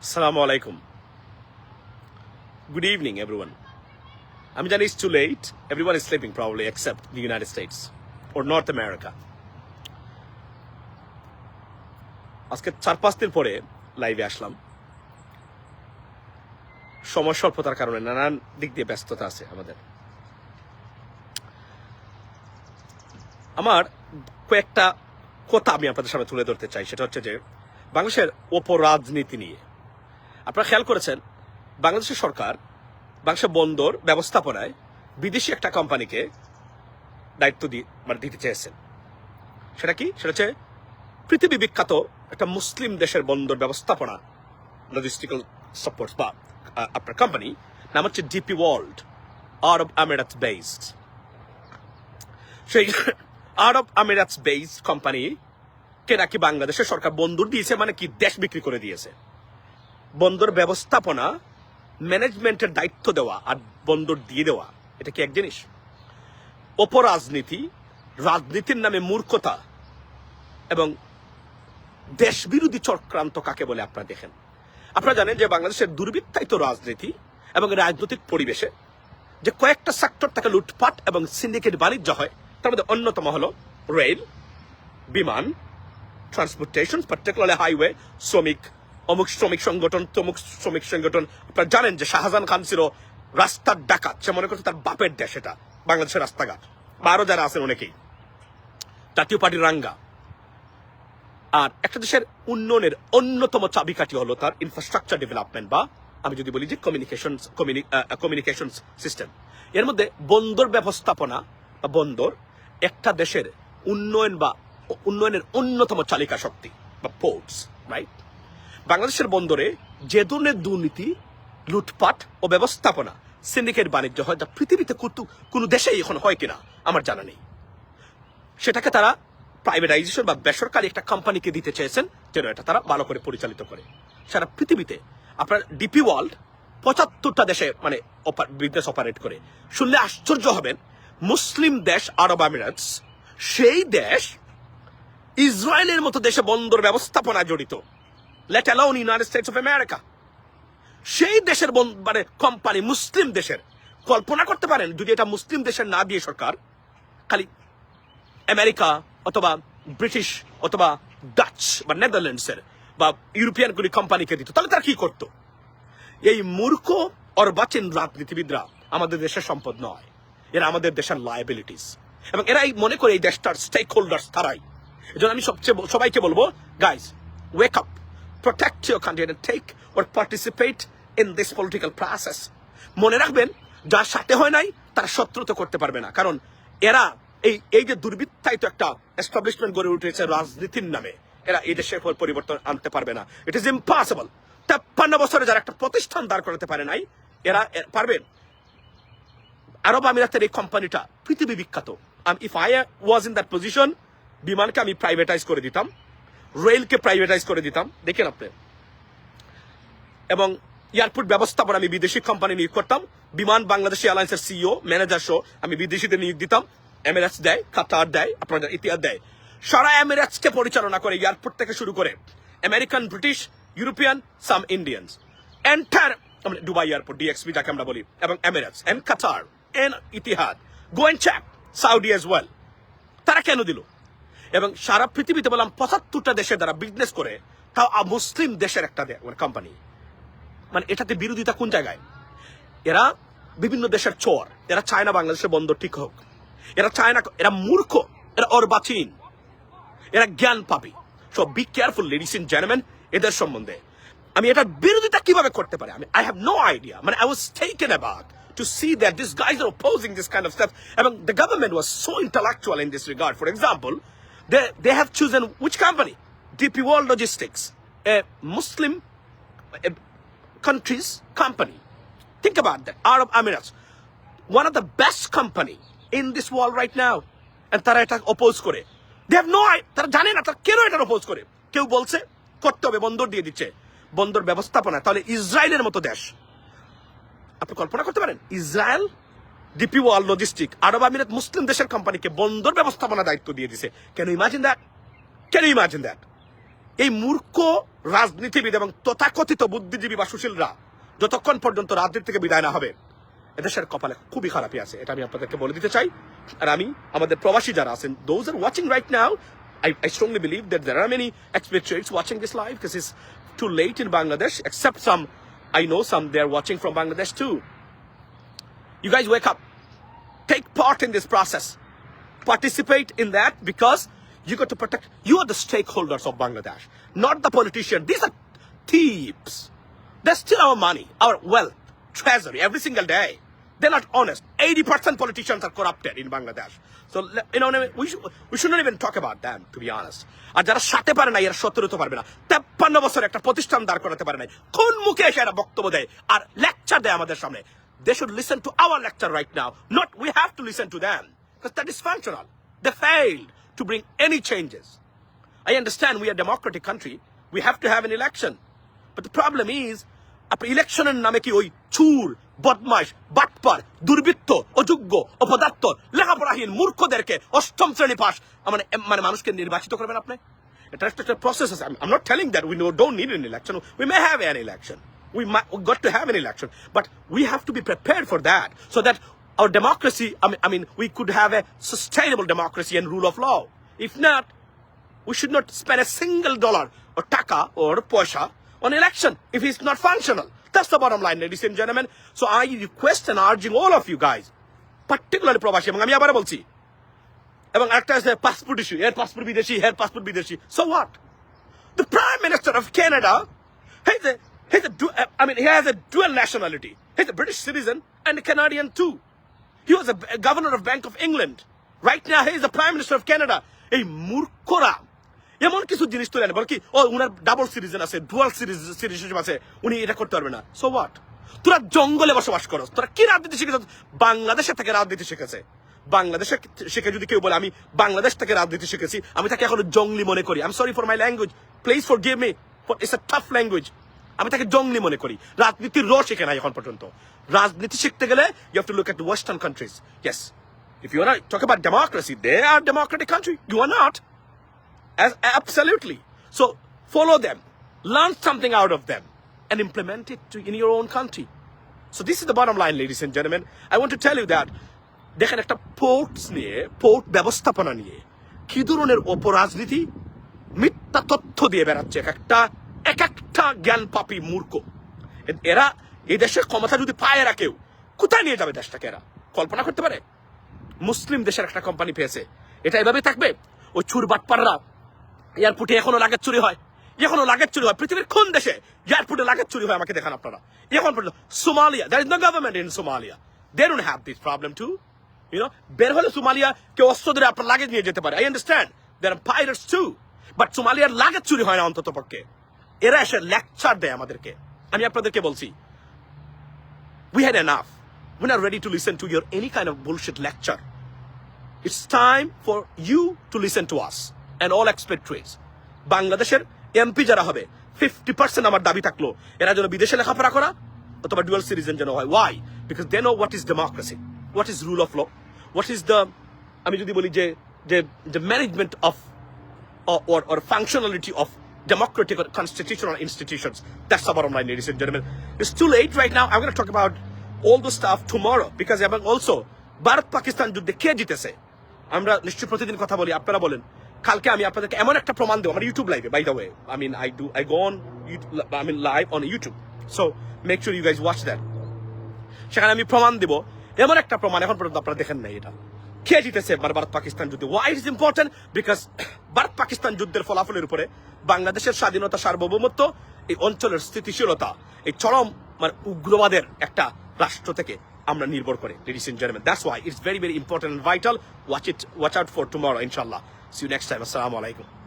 Assalamu alaikum. Good evening, everyone. আমি জানি it's too late. Everyone is sleeping probably except the United States or North America. আজকে চার পাঁচ দিন পরে লাইভে আসলাম সময় স্বল্পতার কারণে নানান দিক দিয়ে ব্যস্ততা আছে আমাদের আমার কয়েকটা কথা আমি আপনাদের সামনে তুলে ধরতে চাই সেটা হচ্ছে যে বাংলাদেশের অপরাজনীতি নিয়ে আপনারা খেয়াল করেছেন? বাংলাদেশের সরকার বাংলাদেশের বন্দর ব্যবস্থাপনায় বিদেশি একটা কোম্পানিকে দায়িত্ব দিয়ে মানে দিতে চেয়েছেন। সেটা কি? সেটা হচ্ছে পৃথিবী বিখ্যাত একটা মুসলিম দেশের বন্দর ব্যবস্থাপনা লজিস্টিক্যাল সাপোর্ট বা আপনার কোম্পানি নাম হচ্ছে ডিপি ওয়ার্ল্ড আরব আমিরাত বেসড সেই আরব আমিরাতস বেস কোম্পানি কে নাকি বাংলাদেশের সরকার বন্দর দিয়েছে মানে কি দেশ বিক্রি করে দিয়েছে। বন্দর ব্যবস্থাপনা ম্যানেজমেন্টের দায়িত্ব দেওয়া আর বন্দর দিয়ে দেওয়া, এটা কি এক জিনিস? অপরাজনীতি, রাজনীতির নামে মূর্খতা এবং দেশবিরোধী চক্রান্ত কাকে বলে আপনারা দেখেন? আপনারা জানেন যে বাংলাদেশের দুর্বৃত্তায়িত রাজনীতি এবং রাজনৈতিক পরিবেশে যে কয়েকটা সেক্টর থেকে লুটপাট এবং সিন্ডিকেট বাণিজ্য হয়, তার মধ্যে অন্যতম হলো রেল বিমান ট্রান্সপোর্টেশন পার্টিকুলারলি হাইওয়ে শ্রমিক অমুক শ্রমিক সংগঠন, তমুক শ্রমিক সংগঠন। আপনারা জানেন যে শাহজাহান খান ছিল রাস্তার ডাকাত। সে মনে করছে তার বাপের দেশ এটা, বাংলাদেশের রাস্তাঘাট। বা আরও যারা আছেন অনেকেই। জাতীয় পার্টির রাঙ্গা। আর একটা দেশের উন্নয়নের অন্যতম চাবিকাঠি হলো তার ইনফ্রাস্ট্রাকচার ডেভেলপমেন্ট বা আমি যদি বলি যে কমিউনিকেশন কমিউনিকেশন সিস্টেম এর মধ্যে বন্দর ব্যবস্থাপনা বা বন্দর একটা দেশের উন্নয়ন বা উন্নয়নের অন্যতম চালিকা শক্তি বা পোর্টস রাইট বাংলাদেশের বন্দরে যে ধরনের দুর্নীতি, লুটপাট ও ব্যবস্থাপনা, সিন্ডিকেট বাণিজ্য হয়, যা পৃথিবীতে কোনো দেশেই এখন হয় কিনা, আমার জানা নেই। সেটাকে তারা প্রাইভেটাইজেশন বা বেসরকারি একটা কোম্পানিকে দিতে চেয়েছেন, যেন এটা তারা ভালো করে পরিচালিত করে। সারা পৃথিবীতে আপনার ডিপি ওয়ার্ল্ড পঁচাত্তরটা দেশে মানে বিজনেস অপারেট করে। শুনলে আশ্চর্য হবেন, মুসলিম দেশ আরব আমিরাটস সেই দেশ ইসরায়েলের মতো দেশে বন্দর ব্যবস্থাপনা জড়িত। Let alone United States of America সেই দেশের মানে কোম্পানি মুসলিম দেশের। কল্পনা করতে পারেন, যদি এটা মুসলিম দেশের না দিয়ে সরকার, খালি আমেরিকা অথবা ব্রিটিশ অথবা ডাচ বা নেদারল্যান্ডসের বা ইউরোপিয়ান গুলি কোম্পানিকে দিত, তাহলে তারা কি করতো? এই মূর্খ, অর্বাচীন রাজনীতিবিদরা আমাদের দেশের সম্পদ নয়। এরা আমাদের দেশের লায়াবিলিটিস এবং এরাই মনে করে এই দেশটার স্টেক হোল্ডার্স তারাই। এজন্য আমি সবচেয়ে সবাইকে বলব guys wake up protect your country and take or participate in this political process মনে রাখবেন, যার সাথে হয় নাই, তারা শত্রুতা করতে পারবে না। কারণ এরা এই এই যে দুর্বৃত্তায়িত একটা এস্টাবলিশমেন্ট গড়ে উঠেছে রাজনীতির নামে, এরা এই দেশের পরিবর্তন আনতে পারবে না। ইট ইজ ইম্পসিবল তেপ্পান্ন বছরে যারা একটা প্রতিষ্ঠান দাঁড় করাতে পারে নাই, এরা পারবেন আরব আমিরাতের এই কোম্পানিটা পৃথিবী বিখ্যাত। If I was in that position বিমানকে আমি প্রাইভেটাইজ করে দিতাম। রেলকে প্রাইভেটাইজ করে দিতাম। দেখেন আপনি। এবং এয়ারপোর্ট ব্যবস্থাপনা আমি বিদেশি কোম্পানি নিয়োগ করতাম। বিমান বাংলাদেশ এয়ারলাইন্সের সিইও ম্যানেজার সহ আমি বিদেশিদের নিয়োগ দিতাম। এমিরেটস দেয় কাতার দেয়, আপনাদের ইতিহাস দেয়। সারা এমিরেটসকে পরিচালনা করে এয়ারপোর্ট থেকে শুরু করে American British European some Indians enter Dubai airport DXP যাকে আমরা বলি, এবং Emirates and Qatar and Etihad go and check Saudi as well তারা কেন দিল? এবং সারা পৃথিবীতে বললাম পঁচাত্তরটা দেশে যারা বিজনেস করে তাও মুসলিম দেশের একটা কোম্পানি মানে এটাতে বিরোধিতা কোন জায়গায়? এরা বিভিন্ন দেশের চোর এরা চায় না বাংলাদেশের বন্দর ঠিক হোক এরা চায় না এরা মূর্খ এরা অর্বাচীন এরা জ্ঞান পাবি so be careful ladies in gentleman এদের সম্বন্ধে। আমি এটার বিরোধিতা কীভাবে করতে পারি? আমি আই হ্যাভ নো আইডিয়া মানে I was taken aback to see that these guys are opposing this kind of stuff. I mean, the government was so intellectual in this regard. For example, they, they have chosen which company? DP World Logistics, a Muslim a country's company. Think about that. Arab Emirates. One of the best company in this world right now. And তারা এটা oppose করে they have no তারা জানে না তারা কেন এটা oppose করে কেউ বলছে করতে হবে বন্দর দিয়ে দিচ্ছে বন্দর ব্যবস্থাপনা তাহলে ইসরায়েলের মতো দেশ আপনি কল্পনা করতে পারেন ইসরায়েল ডিপি ওয়াল লজিস্টিক আরব আমিরাত মুসলিম দেশের কোম্পানিকে বন্দর ব্যবস্থাপনা দায়িত্ব দিয়ে দিছে। Can imagine that can imagine that এই মূর্খ রাজনীতিবিদ এবং তথাকথিত বুদ্ধিজীবী বা সুশীলরা যতক্ষণ পর্যন্ত রাজনীতি থেকে বিদায় না হবে এদেশের কপালে খুবই খারাপই আছে। এটা আমি আপনাদেরকে বলে দিতে চাই। আর আমি আমাদের প্রবাসী যারা আছেন those are watching right now I, I strongly believe that there are many expatriates watching this live. Because it's too late in Bangladesh, except some, I know some, they're watching from Bangladesh too. You guys wake up. Take part in this process. Participate in that because you got to protect, you are the stakeholders of Bangladesh, not the politician. These are thieves. They're still our money, our wealth, treasury, every single day. They're not honest. 80% politicians are corrupted in Bangladesh. So, you know, we, should, we shouldn't even talk about them, to be honest. আর যারা সাথে পারে না এরা সত্তর হতে পারবে না তেপ্পান্ন বছর একটা প্রতিষ্ঠান দাঁড় করাতে পারে নাই কোন মুখে এসে এরা বক্তব্য দেয় আর লেকচার দেয় আমাদের সামনে they should listen to our lecture right now not we have to listen to them because that is functional they failed to bring any changes I understand we are a democratic country we have to have an election but the problem is আপনি ইলেকশনের নামে কি ওই চুর বদমাস বাটপার দুর্বৃত্ত অযোগ্য অপদার্থ লেখাপড়াহীন মূর্খদেরকে অষ্টম শ্রেণী পাস মানে মানে মানুষকে নির্বাচিত করবেন আপনি এটা একটা একটা প্রসেস আছে I'm not telling that we no, don't need an election we may have an election we might we got to have an election but we have to be prepared for that so that our democracy I mean, I mean we could have a sustainable democracy and rule of law if not we should not spend a single dollar or taka or poisha on election if it's not functional. That's the bottom line, ladies and gentlemen. So I request and urging all of you guys, particularly প্রবাসী এবং আমি আবার বলছি এবং একটা আছে passport issue এর passport বিদেশি এর পাসপোর্ট বিদেশি so what the prime minister of Canada, he's a, he's a, du- I mean, he has a dual nationality. He's a British citizen and a Canadian too. He was a, a governor of Bank of England. Right now, he is the prime minister of Canada. এই মূর্খরা। এমন কিছু জিনিস তুলে বল কি ও উনার double citizen আছে dual citizenship আছে উনি এটা করতে পারবে না। সো হোয়াট তোরা জঙ্গলে বসবাস করো। তোরা কি রাজনীতি শিখেছ? বাংলাদেশে থেকে রাজনীতি শিখেছে। বাংলাদেশে শিখে যদি কেউ বলে আমি বাংলাদেশ থেকে রাজনীতি শিখেছি আমি তাকে এখনও জঙ্গলি মনে করি। I sorry for my language please forgive me it's a tough language আমি তাকে জঙ্গলি মনে করি। রাজনীতির র শিখে নাই এখন পর্যন্ত। রাজনীতি শিখতে গেলে you to look at western countries yes if you are talk about democracy they are democratic country you are not follow them, learn something out of them, and implement it to, in your own country. So this is the bottom line, ladies and gentlemen. I want to tell you that দেখেন একটা ports নিয়ে port ব্যবস্থাপনা নিয়ে কি ধরনের অপরাজনীতি মিথ্যা তথ্য দিয়ে বেড়াচ্ছে। এক একটা জ্ঞান পাপি মূর্খ। এরা এই দেশের ক্ষমতা যদি পায় এরা কেউ, কোথায় নিয়ে যাবে দেশটাকে এরা? কল্পনা করতে পারে? মুসলিম দেশের একটা কোম্পানি পেয়েছে। এটা এভাবে থাকবে? ওই চুর বাটপাররা এয়ারপোর্টে এখনও লাগেজ চুরি হয়। এখনও লাগেজ চুরি হয়। পৃথিবীর কোন দেশে এয়ারপোর্টে লাগেজ চুরি হয় আমাকে দেখান আপনারা? এখন পর্যন্ত Somalia there is no government in Somalia. They don't have this problem too you know বের হলে সোমালিয়া কেউ অস্ত্র ধরে আপনার লাগেজ নিয়ে যেতে পারে। I understand there are pirates too but সোমালিয়ার luggage চুরি হয় না অন্তত পক্ষে এরা এসে লেকচার দেয় আমাদেরকে আমি আপনাদেরকে বলছি, we had enough. We're not ready to listen to your any kind of bullshit lecture. It's time for you to listen to us and all expatriates. বাংলাদেশের এমপি যারা হবে ফিফটি পার্সেন্ট আমার দাবি থাকল, এরা যেন বিদেশে লেখাপড়া করা অথবা ডুয়াল সিটিজেন যেন হয় why because they know what is democracy what is rule of law what is the আমি যদি বলি যে যে management of functionality of democratic or constitutional institutions. That's the bottom line, ladies and gentlemen. It's too late right now. I'm going to talk about all the stuff tomorrow because এবং also Bharat Pakistan যুদ্ধে কে জিতেছে আমরা নিশ্চয়ই প্রতিদিন কথা বলি আপনারা বলেন কালকে আমি আপনাদেরকে এমন একটা প্রমাণ দেবো আমার ইউটিউব লাইভে by the way I mean I do I go on I mean live on YouTube so make sure you guys watch that সেখানে আমি প্রমাণ দিব এমন একটা প্রমাণ এখন পর্যন্ত আপনারা দেখেন নাই এটা কে জিতেছে? এবার ভারত পাকিস্তান যুদ্ধে। Why is important because Bharat Pakistan যুদ্ধের ফলাফলের উপরে বাংলাদেশের স্বাধীনতা সার্বভৌমত্ব, এই অঞ্চলের স্থিতিশীলতা, এই চরম মানে উগ্রবাদের একটা রাষ্ট্র থেকে আমরা নির্ভর করে ladies and gentleman that's why it's very very important vital watch it watch out for tomorrow ইনশাআল্লাহ সি ইউ নেক্সট টাইম আসসালামু আলাইকুম